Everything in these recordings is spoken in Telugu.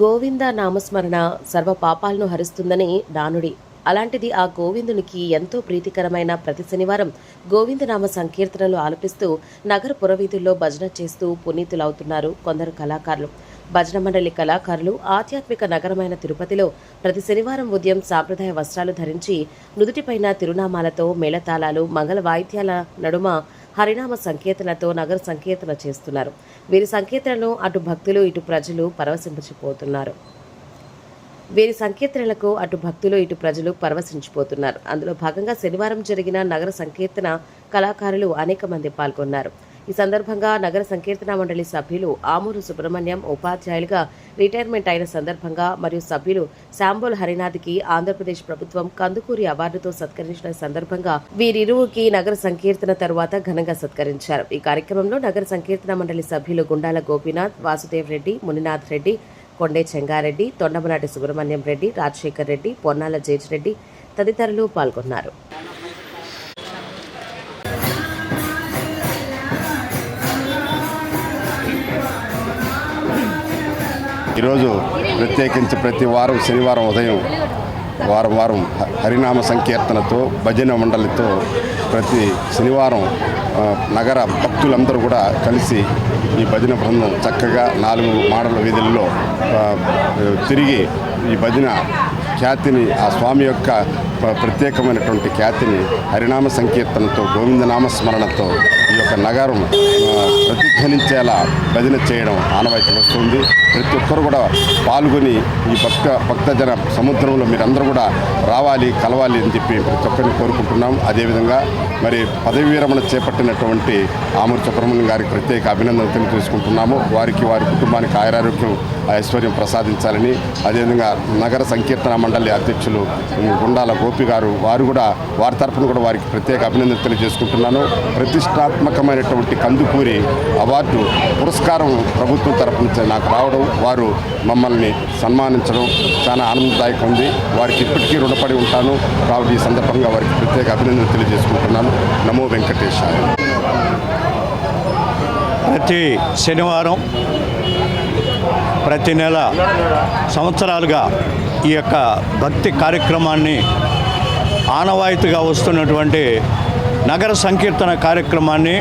గోవింద నామస్మరణ సర్వ పాపాలను హరిస్తుందని దానుడి. అలాంటిది ఆ గోవిందునికి ఎంతో ప్రీతికరమైన ప్రతి శనివారం గోవిందనామ సంకీర్తనలు ఆలపిస్తూ నగర పురవీధుల్లో భజన చేస్తూ పునీతులవుతున్నారు కొందరు కళాకారులు. భజన మండలి కళాకారులు ఆధ్యాత్మిక నగరమైన తిరుపతిలో ప్రతి శనివారం ఉదయం సాంప్రదాయ వస్త్రాలు ధరించి నుదుటిపైన తిరునామాలతో మేళతాళాలు మంగళ వాయిద్యాల నడుమ హరినామ సంకేతలతో నగర సంకీర్తన చేస్తున్నారు. వీరి సంకీర్తనను అటు భక్తులు ఇటు ప్రజలు పరవశించిపోతున్నారు వీరి సంకీర్తనలకు అటు భక్తులు ఇటు ప్రజలు పరవశించిపోతున్నారు. అందులో భాగంగా శనివారం జరిగిన నగర సంకీర్తన కళాకారులు అనేక మంది పాల్గొన్నారు. ఈ సందర్భంగా నగర సంకీర్తన మండలి సభ్యులు ఆమూరు సుబ్రహ్మణ్యం ఉపాధ్యాయులుగా రిటైర్మెంట్ అయిన సందర్భంగా మరియు సభ్యులు శాంబోల్ హరినాథ్కి ఆంధ్రప్రదేశ్ ప్రభుత్వం కందుకూరి అవార్డుతో సత్కరించిన సందర్భంగా వీరిరువుకి నగర సంకీర్తన తరువాత ఘనంగా సత్కరించారు. ఈ కార్యక్రమంలో నగర సంకీర్తన మండలి సభ్యులు గుండాల గోపీనాథ్ వాసుదేవ్ రెడ్డి మునినాథ్ రెడ్డి కొండే చెంగారెడ్డి తొండమనాటి సుబ్రహ్మణ్యం రెడ్డి రాజశేఖర్ రెడ్డి పొన్నాల జేజ్ రెడ్డి తదితరులు పాల్గొన్నారు. ఈరోజు ప్రత్యేకించి ప్రతి వారం శనివారం ఉదయం వారం వారం హరినామ సంకీర్తనతో భజన మండలితో ప్రతి శనివారం నగర భక్తులందరూ కూడా కలిసి ఈ భజన బృందం చక్కగా నాలుగు మాడల వీధుల్లో తిరిగి ఈ భజన ఖ్యాతిని ఆ స్వామి యొక్క ప్ర- ప్రత్యేకమైనటువంటి ఖ్యాతిని హరినామ సంకీర్తనతో గోవిందనామస్మరణతో ఈ యొక్క నగరం ప్రతిధ్వనించేలా భజన చేయడం ఆనవాయితీ వస్తుంది. ప్రతి ఒక్కరు కూడా పాల్గొని ఈ భక్త భక్తజన సముద్రంలో మీరందరూ కూడా రావాలి కలవాలి అని చెప్పి ప్రతి ఒక్కరిని కోరుకుంటున్నాం. అదేవిధంగా మరి పదవి విరమణ చేపట్టినటువంటి ఆమూరు సుబ్రహ్మణ్యం గారికి ప్రత్యేక అభినందనలు తెలియజేసుకుంటున్నాము. వారికి వారి కుటుంబానికి ఆయురారోగ్యం ఐశ్వర్యం ప్రసాదించాలని అదేవిధంగా నగర సంకీర్తన మండలి అధ్యక్షులు గుండాల గోపి గారు వారు కూడా వారి తరఫున కూడా వారికి ప్రత్యేక అభినందనలు తెలియజేసుకుంటున్నాను. ప్రతిష్టాత్మకమైనటువంటి కందుకూరి అవార్డు పురస్కారం ప్రభుత్వం తరఫు నుంచి నాకు రావడం వారు మమ్మల్ని సన్మానించడం చాలా ఆనందదాయకం ఉంది వారికి ఇప్పటికీ రుణపడి ఉంటాను. కాబట్టి ఈ సందర్భంగా వారికి ప్రత్యేక అభినందనలు తెలియజేసుకుంటున్నాను. నమో వెంకటేశాయ. ప్రతి శనివారం ప్రతి నెల సంవత్సరాలుగా ఈ యొక్క భక్తి కార్యక్రమాన్ని ఆనవాయితీగా వస్తున్నటువంటి నగర సంకీర్తన కార్యక్రమాన్ని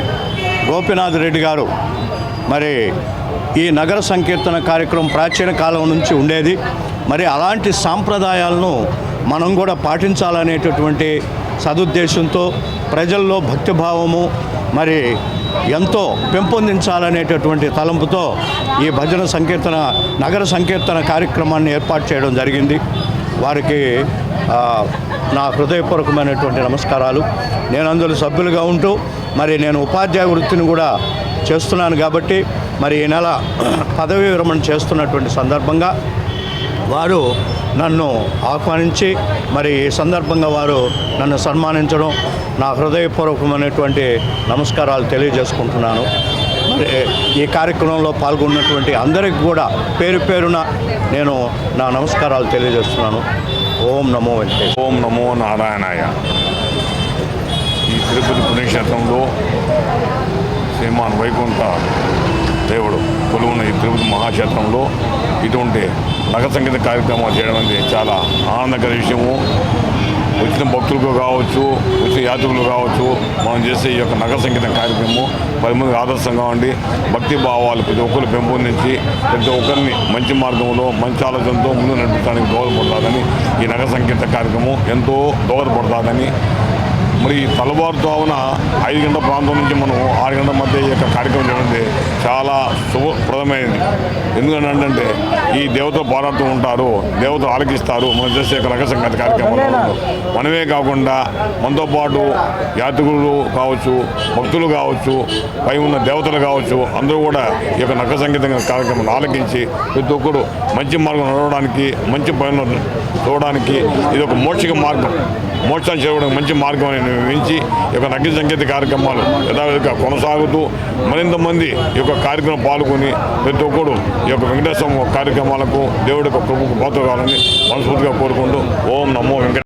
గోపినాథ్ రెడ్డి గారు మరి ఈ నగర సంకీర్తన కార్యక్రమం ప్రాచీన కాలం నుంచి ఉండేది. మరి అలాంటి సాంప్రదాయాలను మనం కూడా పాటించాలనేటటువంటి సదుద్దేశంతో ప్రజల్లో భక్తిభావము మరి ఎంతో పెంపొందించాలనేటటువంటి తలంపుతో ఈ భజన సంకీర్తన నగర సంకీర్తన కార్యక్రమాన్ని ఏర్పాటు చేయడం జరిగింది. వారికి నా హృదయపూర్వకమైనటువంటి నమస్కారాలు. నేను అందులో సభ్యులుగా ఉంటూ మరి నేను ఉపాధ్యాయ వృత్తిని కూడా చేస్తున్నాను కాబట్టి మరి ఈ నెల పదవీ విరమణ చేస్తున్నటువంటి సందర్భంగా వారు నన్ను ఆహ్వానించి మరి ఈ సందర్భంగా వారు నన్ను సన్మానించడం నా హృదయపూర్వకమైనటువంటి నమస్కారాలు తెలియజేసుకుంటున్నాను. ఈ కార్యక్రమంలో పాల్గొన్నటువంటి అందరికి కూడా పేరు పేరున నేను నా నమస్కారాలు తెలియజేస్తున్నాను. ఓం నమో వెంకటేశ్వర ఓం నమో నారాయణాయ. ఈ తిరుపతి పుణ్యక్షేత్రంలో శ్రీమాన్ వైకుంఠ దేవుడు కొలువున్న ఈ తిరుపతి మహాక్షేత్రంలో ఇటువంటి నగర సంగీత కార్యక్రమాలు చేయడం అనేది చాలా ఆనందకర విషయము. వచ్చిన భక్తులకు కావచ్చు వచ్చిన యాత్రికులు కావచ్చు మనం చేసే ఈ యొక్క నగర సంగీత కార్యక్రమం పది మందికి ఆదర్శంగా ఉండి భక్తి భావాలు ప్రతి ఒక్కరు పెంపొందించి ప్రతి ఒక్కరిని మంచి మార్గంలో మంచి ఆలోచనతో ముందు నడిపించడానికి దోహదపడుతుందని ఈ నగర సంగీత కార్యక్రమం ఎంతో దోహదపడుతుందని మరి తలబారుతోన ఐదు గంటల ప్రాంతం నుంచి మనం ఆరు గంటల మధ్య ఈ యొక్క కార్యక్రమం చేయడం చాలా శుభప్రదమైనది ఎందుకంటే ఈ దేవతలు పోరాడుతూ ఉంటారు దేవతలు ఆలకిస్తారు మనం చేసే యొక్క రక కార్యక్రమం కార్యక్రమంలో. మనమే కాకుండా మనతో పాటు యాత్రికులు కావచ్చు భక్తులు కావచ్చు పై ఉన్న దేవతలు కావచ్చు అందరూ కూడా ఈ యొక్క నగర సంగీతం కార్యక్రమం ఆలకించి ప్రతి ఒక్కరు మంచి మార్గం నడవడానికి మంచి పనులు చూడడానికి ఇది ఒక మోక్షిక మార్గం. మోక్షాన్ని చేరుకోవడానికి మంచి మార్గం అని వించి ఈ యొక్క నగ్గి సంకేత కార్యక్రమాలు యథావిధిగా కొనసాగుతూ మరింత మంది ఈ యొక్క కార్యక్రమం పాల్గొని ప్రతి ఒక్కరు ఈ యొక్క వెంకటేశ్వర కార్యక్రమాలకు దేవుడి యొక్క కృపకు పోతు కావాలని మనస్ఫూర్తిగా కోరుకుంటూ ఓం నమో వెంకట